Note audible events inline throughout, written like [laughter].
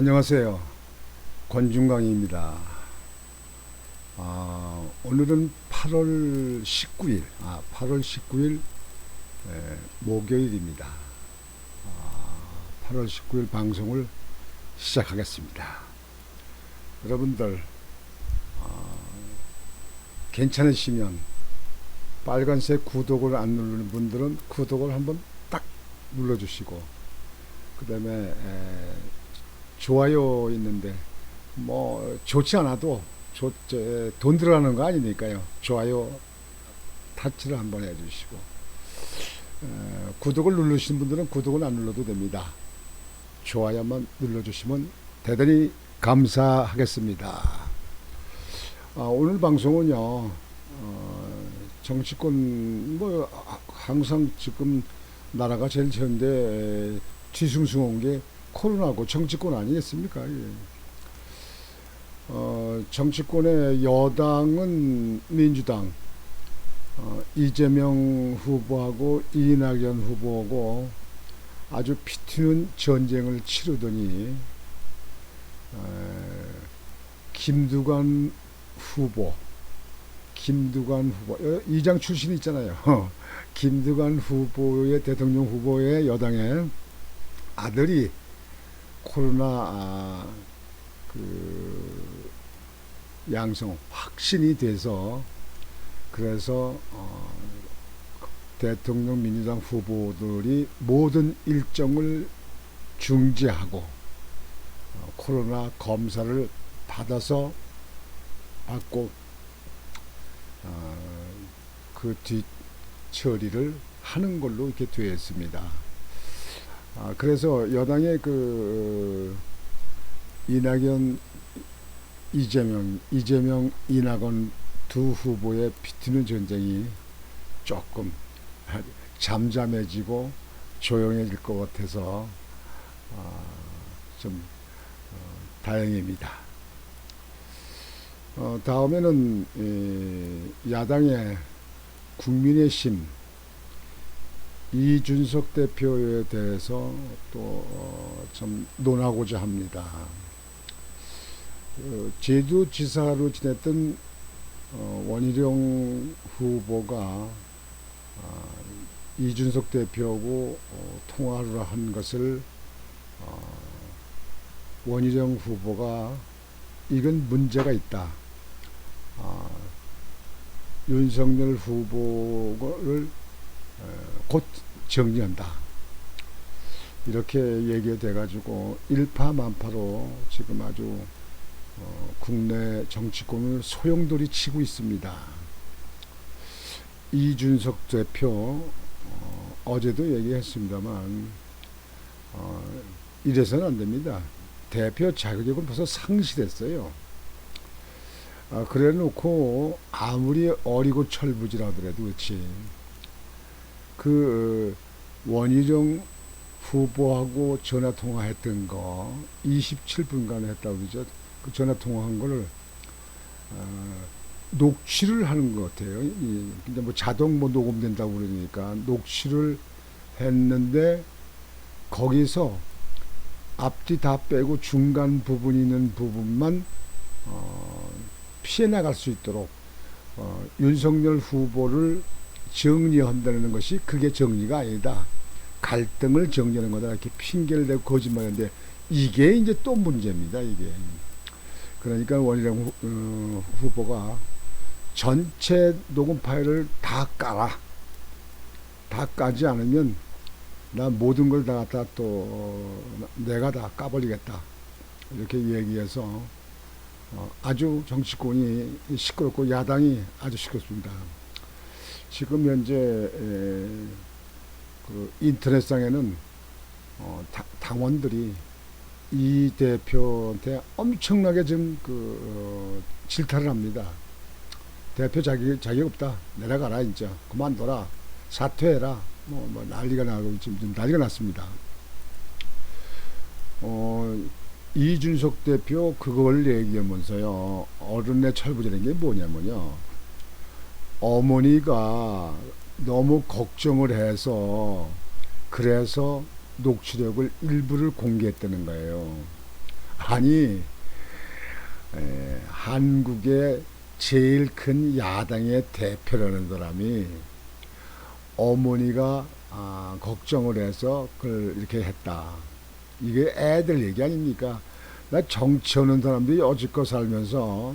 안녕하세요. 권중강입니다. 아, 오늘은 8월 19일, 아, 8월 19일 에, 목요일입니다. 아, 8월 19일 방송을 시작하겠습니다. 여러분들 아, 괜찮으시면 빨간색 구독을 안 누르는 분들은 구독을 한번 딱 눌러주시고 그 다음에 좋아요 있는데 뭐 좋지 않아도 좋, 저, 에, 돈 들어가는 거 아니니까요. 좋아요 타치를 한번 해주시고 에, 구독을 누르시는 분들은 구독을 안 눌러도 됩니다. 좋아요만 눌러주시면 대단히 감사하겠습니다. 아, 오늘 방송은요. 어, 정치권 뭐 하- 항상 지금 나라가 제일 현대 뒤숭숭한 게 코로나고 정치권 아니겠습니까? 예. 어, 정치권의 여당은 민주당, 어, 이재명 후보하고 이낙연 후보하고 아주 피튀는 전쟁을 치르더니 에, 김두관 후보, 김두관 후보, 어, 이장 출신 있잖아요. [laughs] 김두관 후보의 대통령 후보의 여당의 아들이 코로나 아, 그 양성 확신이 돼서 그래서 어, 대통령 민주당 후보들이 모든 일정을 중지하고 어, 코로나 검사를 받아서 받고 어, 그 뒤 처리를 하는 걸로 이렇게 되어 있습니다. 아, 그래서 여당의 그 어, 이낙연, 이재명, 이재명, 이낙연 두 후보의 비트는 전쟁이 조금 잠잠해지고 조용해질 것 같아서 아, 좀 어, 다행입니다. 어, 다음에는 에, 야당의 국민의힘 이준석 대표에 대해서 또좀 논하고자 합니다. 어, 제주지사로 지냈던 어, 원희룡 후보가 아, 이준석 대표하고 어, 통화를 한 것을 어, 원희룡 후보가 이건 문제가 있다. 아, 윤석열 후보를 어, 곧 정리한다. 이렇게 얘기가 돼가지고 일파만파로 지금 아주 어, 국내 정치권을 소용돌이 치고 있습니다. 이준석 대표 어, 어제도 얘기했습니다만 어, 이래서는 안 됩니다. 대표 자격은 벌써 상실했어요. 아, 그래 놓고 아무리 어리고 철부지라더라도 그렇지. 그 원희룡 후보하고 전화 통화했던 거 27분간 했다고 그러죠. 그 전화 통화한 거를 어, 녹취를 하는 것 같아요. 이, 근데 뭐 자동 뭐 녹음된다고 그러니까 녹취를 했는데 거기서 앞뒤 다 빼고 중간 부분 있는 부분만 어, 피해 나갈 수 있도록 어, 윤석열 후보를 정리한다는 것이 그게 정리가 아니다. 갈등을 정리하는 거다. 이렇게 핑계를 대고 거짓말하는데 이게 이제 또 문제입니다. 이게. 그러니까 원희룡 후, 어, 후보가 전체 녹음 파일을 다 깔아. 다 까지 않으면 나 모든 걸 다 갖다 또 어, 내가 다 까버리겠다. 이렇게 얘기해서 어, 아주 정치권이 시끄럽고 야당이 아주 시끄럽습니다. 지금 현재 에, 그 인터넷상에는 어, 다- 당원들이 이 대표한테 엄청나게 지금 그 어, 질타를 합니다. 대표 자격 자격 없다. 내려가라 진짜 그만둬라 사퇴해라 뭐, 뭐 난리가 나고 지금 좀 난리가 났습니다. 어, 이준석 대표 그걸 얘기하면서요 어른의 철부지라는 게 뭐냐면요 어머니가 너무 걱정을 해서 그래서 녹취록을 일부를 공개했다는 거예요. 아니 에, 한국의 제일 큰 야당의 대표라는 사람이 어머니가 아, 걱정을 해서 그걸 이렇게 했다. 이게 애들 얘기 아닙니까? 나 정치 하는 사람들이 여지껏 살면서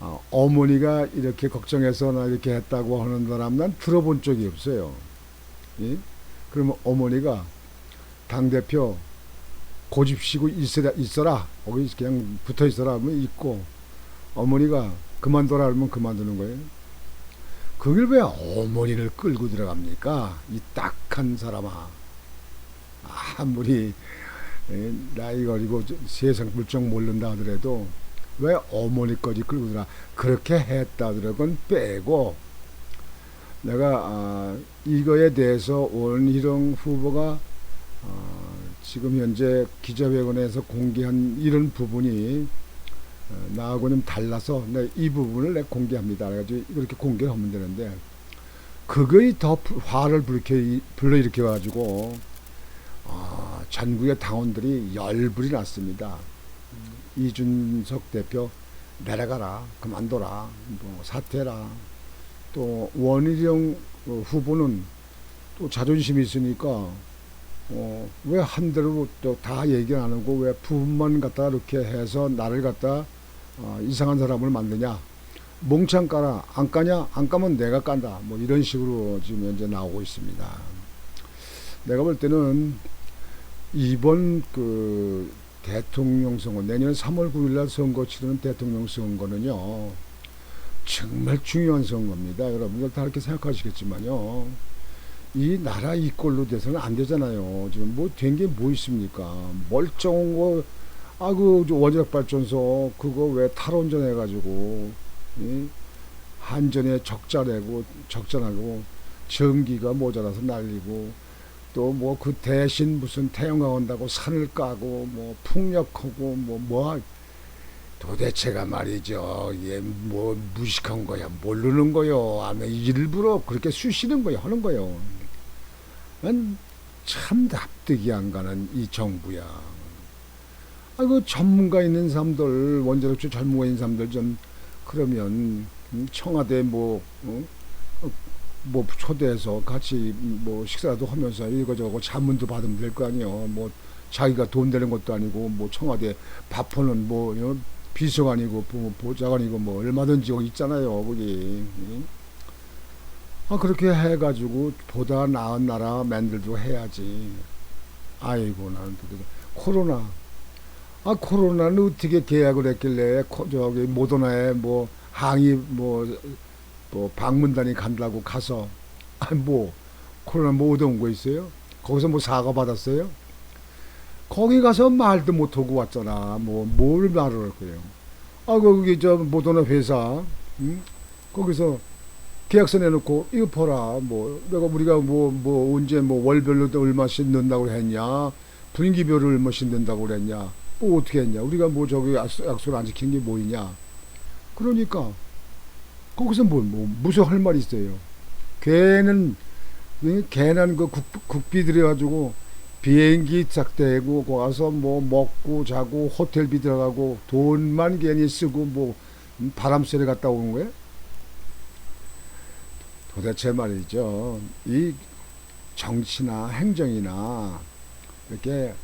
어, 어머니가 이렇게 걱정해서 나 이렇게 했다고 하는 사람 난 들어본 적이 없어요. 예? 그러면 어머니가 당대표 고집시고 있어라, 있어라. 거기 그냥 붙어 있어라 하면 있고 어머니가 그만둬라 하면 그만두는 거예요. 그걸 왜 어머니를 끌고 들어갑니까? 이 딱한 사람아. 아무리 에, 나이가 어리고 저- 세상 물정 모른다 하더라도 왜 어머니까지 끌고 들어가? 그렇게 했다 하더라도 빼고 내가 아, 이거에 대해서 원희룡 후보가 아, 지금 현재 기자회견에서 공개한 이런 부분이 어, 나하고는 달라서 내이 부분을 내 공개합니다. 그래가지고 이렇게 공개를 하면 되는데 그거이 더 부- 화를 불러일으켜 가지고 아, 전국의 당원들이 열불이 났습니다. 음, 이준석 대표 내려가라 그만둬라 뭐 사퇴라. 또 원희룡 어, 후보는 또 자존심이 있으니까 어, 왜 한 대로 또 다 얘기 안 하고 왜 부분만 갖다 이렇게 해서 나를 갖다 어, 이상한 사람을 만드냐. 몽창 까라. 안 까냐? 안 까면 내가 깐다. 뭐 이런 식으로 지금 현재 나오고 있습니다. 내가 볼 때는 이번 그 대통령 선거 내년 3월 9일날 선거 치르는 대통령 선거는요 정말 중요한 선거입니다. 여러분들 다 이렇게 생각하시겠지만요. 이 나라 이꼴로 돼서는 안 되잖아요. 지금 뭐 된 게 뭐 있습니까? 멀쩡한 거, 아, 그 원자력 발전소 그거 왜 탈원전 해가지고, 이 한전에 적자 내고, 적자 나고, 전기가 모자라서 날리고, 또 뭐 그 대신 무슨 태양광 온다고 산을 까고, 뭐 풍력하고, 뭐, 뭐, 하- 도대체가 말이죠. 얘 뭐 무식한 거야. 모르는 거요. 아마 일부러 그렇게 쑤시는 거야. 하는 거요. 난참 납득이 안 가는 이 정부야. 아이고 전문가 있는 사람들 원자력 쪽 전문가 있는 사람들 좀 그러면 음, 청와대 뭐 어? 어, 뭐 초대해서 같이 뭐 식사도 하면서 이거저거 자문도 받으면 될 거 아니요. 뭐 자기가 돈 되는 것도 아니고 뭐 청와대 밥하는 뭐 어? 비서관이고 보- 보좌관이고 뭐 얼마든지 있잖아요 거기. 응? 아 그렇게 해가지고 보다 나은 나라 만들고 해야지. 아이고 나는 도대체 코로나. 아 코로나는 어떻게 계약을 했길래 코, 저기 모더나에 뭐 항의 뭐, 뭐 방문단이 간다고 가서 아뭐 코로나 뭐 얻어온 거 있어요? 거기서 뭐 사과 받았어요? 거기 가서 말도 못하고 왔잖아. 뭐 뭘 말을 할 거예요? 아 거기 저 모더나 회사 응? 거기서 계약서 내놓고 이거 봐라 뭐 내가 우리가 뭐뭐 언제 뭐 월별로 얼마씩 넣는다고 했냐 분기별로 얼마씩 넣는다고 그랬냐 뭐 어떻게 했냐 우리가 뭐 저기 약속, 약속을 안 지킨 게 뭐이냐 그러니까 거기서 뭐, 뭐 무슨 할 말이 있어요 걔는 이 걔는 그 국, 국비 들여 가지고 비행기 짝대고 거기 가서 뭐 먹고 자고 호텔비 들어가고 돈만 괜히 쓰고 뭐 음, 바람 쐬러 갔다 오는 거예요? 도대체 말이죠. 이 정치나 행정이나 이렇게 에,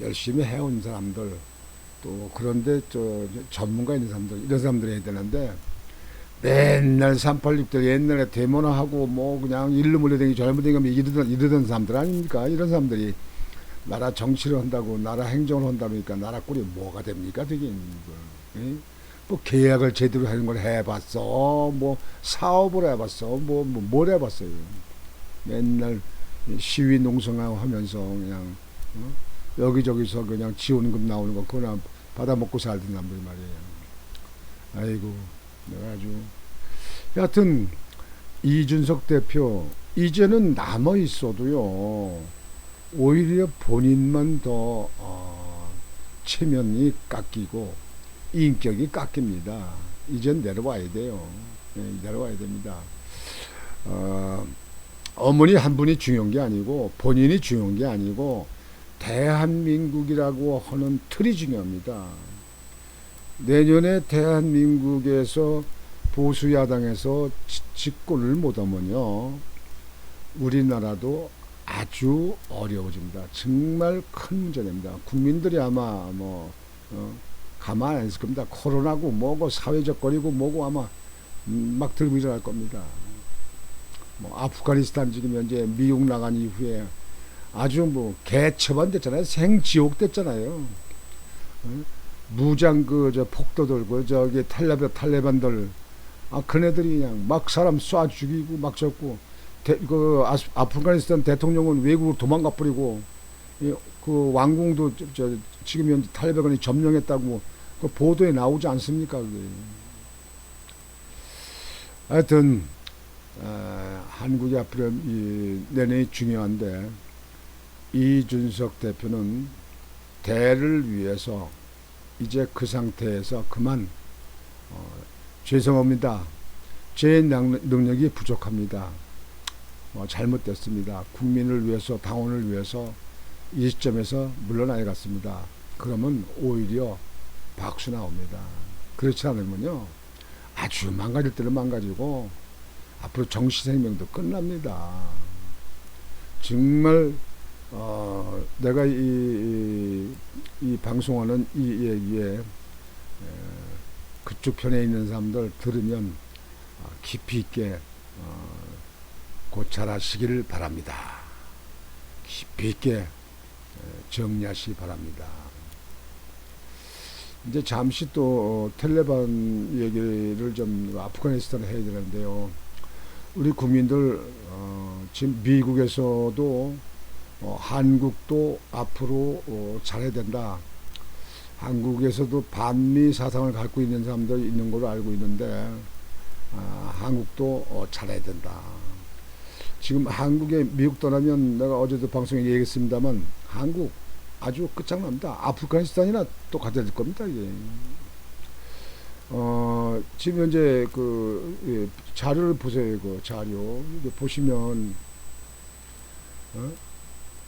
열심히 해온 사람들 또 그런데 저 전문가 있는 사람들 이런 사람들이 해야 되는데 맨날 386들 옛날에 데모나하고 뭐 그냥 일로 몰려다니기 잘못된 이러던 이러던 사람들 아닙니까? 이런 사람들이 나라 정치를 한다고 나라 행정을 한다니까 나라 꼴이 뭐가 됩니까? 되게 예? 뭐 계약을 제대로 하는 걸 해봤어 뭐 사업을 해봤어 뭐뭘 해봤어요 맨날 시위 농성하고 하면서 그냥 어? 여기저기서 그냥 지원금 나오는 거 그거나 받아 먹고 살던 사람들 말이에요 아이고 내가 아주 여하튼 이준석 대표 이제는 남아 있어도요 오히려 본인만 더 어, 체면이 깎이고 인격이 깎입니다. 이젠 내려와야 돼요. 네, 내려와야 됩니다. 어, 어머니 한 분이 중요한 게 아니고 본인이 중요한 게 아니고 대한민국이라고 하는 틀이 중요합니다. 내년에 대한민국에서 보수 야당에서 지- 집권을 못하면요, 우리나라도 아주 어려워집니다. 정말 큰 문제입니다. 국민들이 아마 뭐 어, 가만 안 있을 겁니다. 코로나고 뭐고 사회적 거리고 뭐고 아마 음, 막 들고 일어날 겁니다. 뭐 아프가니스탄 지금 현재 미국 나간 이후에 아주 뭐 개처반 됐잖아요. 생지옥 됐잖아요. 어? 무장 그 저 폭도들 그 저기 탈레반 탈레반들 아 그네들이 그냥 막 사람 쏴 죽이고 막 대, 그 아프가니스탄 대통령은 외국으로 도망가 버리고 이, 그 왕궁도 저, 저 지금 현재 탈레반이 점령했다고 그 보도에 나오지 않습니까? 그게. 하여튼 아, 한국이 앞으로 이 내년이 중요한데 이준석 대표는 대를 위해서 이제 그 상태에서 그만 어, 죄송합니다. 제 능- 능력이 부족합니다. 어, 잘못됐습니다. 국민을 위해서 당원을 위해서 이 시점에서 물러나야겠습니다. 그러면 오히려 박수 나옵니다. 그렇지 않으면요 아주 망가질 때는 망가지고 앞으로 정치 생명도 끝납니다. 정말 어, 내가 이, 이, 이 방송하는 이 얘기에 에, 그쪽 편에 있는 사람들 들으면 어, 깊이 있게 어, 고찰하시기를 바랍니다. 깊이 있게 에, 정리하시기 바랍니다. 이제 잠시 또 어, 텔레반 얘기를 좀 아프가니스탄에 해야 되는데요. 우리 국민들 어, 지금 미국에서도 어, 한국도 앞으로 어, 잘해야 된다. 한국에서도 반미 사상을 갖고 있는 사람들 있는 걸로 알고 있는데 아, 한국도 어, 잘해야 된다. 지금 한국에 미국 떠나면 내가 어제도 방송에 얘기했습니다만 한국 아주 끝장납니다. 아프가니스탄이나 똑같을 겁니다. 이게. 어, 지금 현재 그 예, 자료를 보세요. 그 자료 보시면 어?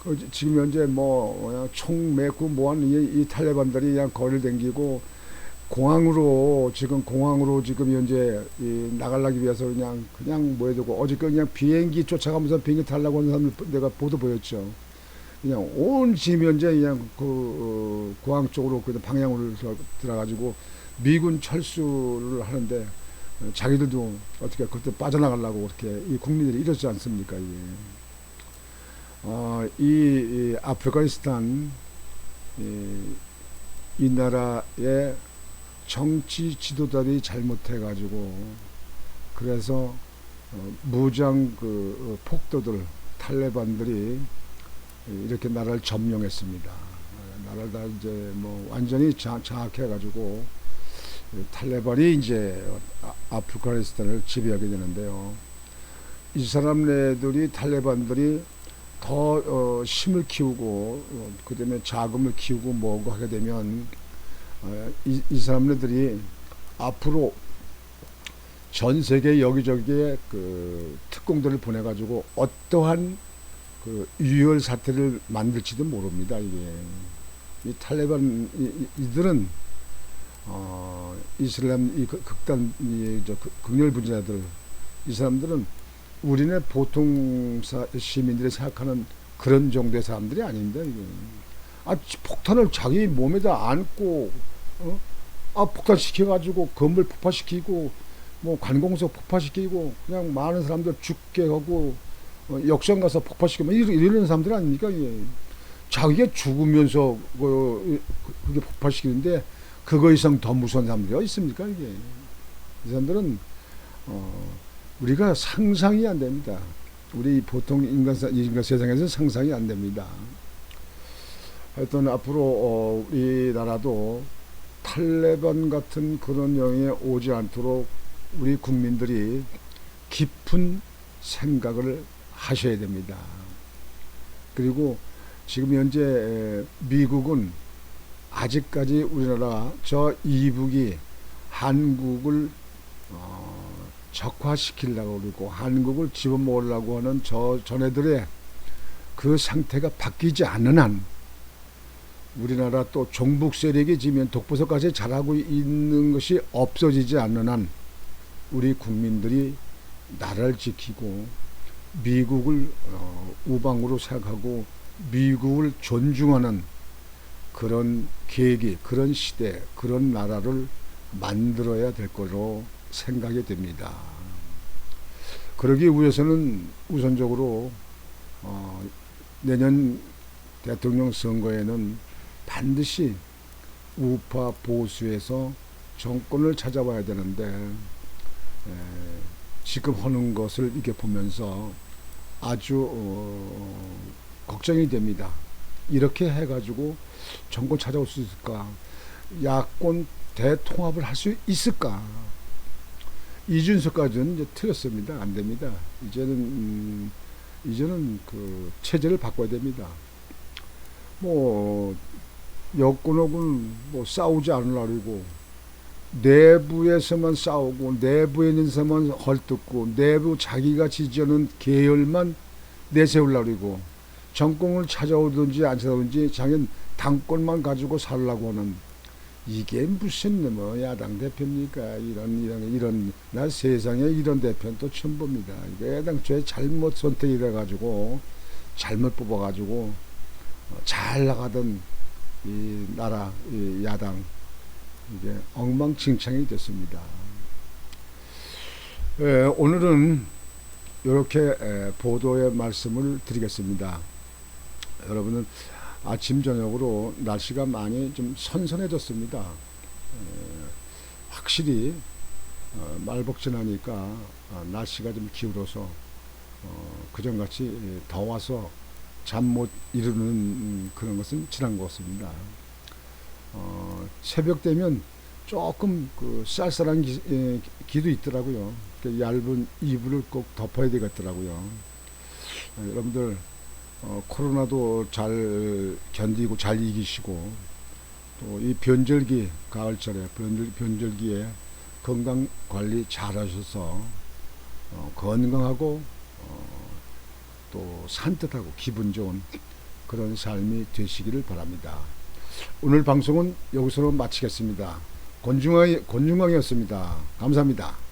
그 지- 지금 현재 뭐 그냥 총 메고 뭐한 이, 이 탈레반들이 그냥 거리를 댕기고 공항으로 지금 공항으로 지금 현재 이 나가려기 위해서 그냥 그냥 뭐 해두고 어저께 그냥 비행기 쫓아가면서 비행기 타려고 하는 사람들 내가 보도 보였죠. 그냥 온 지금 현재 그냥 그 어, 공항 쪽으로 그 방향으로 들어- 들어가지고 미군 철수를 하는데 어, 자기들도 어떻게 그때 빠져나가려고 그렇게 이 국민들이 이러지 않습니까? 이게. 어, 이, 이 아프가니스탄 이, 이 나라의 정치 지도자들이 잘못해 가지고 그래서 어, 무장 그 어, 폭도들 탈레반들이 이렇게 나라를 점령했습니다. 어, 나라를 다 이제 뭐 완전히 자, 장악해 가지고 이 탈레반이 이제 아- 아프가니스탄을 지배하게 되는데요. 이 사람네들이 탈레반들이 더 어, 힘을 키우고 어, 그다음에 자금을 키우고 뭐고 하게 되면 어, 이, 이 사람네들이 앞으로 전 세계 여기저기에 그 특공대를 보내 가지고 어떠한 그 유혈 사태를 만들지도 모릅니다. 이게 이 탈레반 이, 이- 이들은 어, 이슬람 이 극- 극단 이 저 극렬 분자들 이 사람들은 우리네 보통 사, 시민들이 생각하는 그런 정도의 사람들이 아닙니다. 이게. 아 지- 폭탄을 자기 몸에다 안고 어? 아 폭탄 시켜가지고 건물 폭파시키고 뭐 관공서 폭파시키고 그냥 많은 사람들 죽게 하고 어, 역전 가서 폭파시키면 이러- 이러는 사람들 아닙니까? 이게. 자기가 죽으면서 그, 그게 폭파시키는데 그거 이상 더 무서운 사람들이 있습니까? 이게 이 사람들은 어, 우리가 상상이 안 됩니다. 우리 보통 인간, 사- 인간 세상에서 상상이 안 됩니다. 하여튼 앞으로 어, 우리나라도 탈레반 같은 그런 영에 오지 않도록 우리 국민들이 깊은 생각을 하셔야 됩니다. 그리고 지금 현재 에, 미국은 아직까지 우리나라 저 이북이 한국을 어, 적화시키려고 그러고 한국을 집어먹으려고 하는 저 전애들의 그 상태가 바뀌지 않는 한 우리나라 또 종북 세력이 지면 독버섯까지 자라고 있는 것이 없어지지 않는 한 우리 국민들이 나라를 지키고 미국을 어, 우방으로 생각하고 미국을 존중하는 그런 계기, 그런 시대, 그런 나라를 만들어야 될 거로 생각이 됩니다. 그러기 위해서는 우선적으로 어, 내년 대통령 선거에는 반드시 우파 보수에서 정권을 찾아와야 되는데 에, 지금 하는 것을 이렇게 보면서 아주 어, 걱정이 됩니다. 이렇게 해가지고 정권 찾아올 수 있을까? 야권 대통합을 할 수 있을까? 이준석까지는 이제 틀렸습니다. 안 됩니다. 이제는 음, 이제는 그 체제를 바꿔야 됩니다. 뭐 여권하고는 뭐 싸우지 않으려고 내부에서만 싸우고 내부에 있는 사람만 헐뜯고 내부 자기가 지지하는 계열만 내세우려고 정권을 찾아오든지 안 찾아오든지 자기는 당권만 가지고 살라고 하는 이게 무슨 뭐 야당 대표입니까? 이런 이런 이런 나 세상에 이런 대표는 또 처음 봅니다. 이게 애당초에 잘못 선택이 돼가지고 잘못 뽑아 가지고 어, 잘 나가던 이 나라 이 야당 이게 엉망진창이 됐습니다. 예, 오늘은 이렇게 에, 보도의 말씀을 드리겠습니다. 여러분은 아침 저녁으로 날씨가 많이 좀 선선해졌습니다. 에, 확실히 어, 말복 지나니까 어, 날씨가 좀 기울어서 어, 그전같이 더워서 잠 못 이루는 음, 그런 것은 지난 것 같습니다. 어, 새벽 되면 조금 그 쌀쌀한 기, 에, 기도 있더라고요. 그 얇은 이불을 꼭 덮어야 되겠더라고요. 어, 여러분들 어, 코로나도 잘 견디고 잘 이기시고 또 이 변절기 가을철에 변절, 변절기에 건강 관리 잘 하셔서 어, 건강하고 어, 또 산뜻하고 기분 좋은 그런 삶이 되시기를 바랍니다. 오늘 방송은 여기서 마치겠습니다. 권중왕, 권중왕이었습니다. 감사합니다.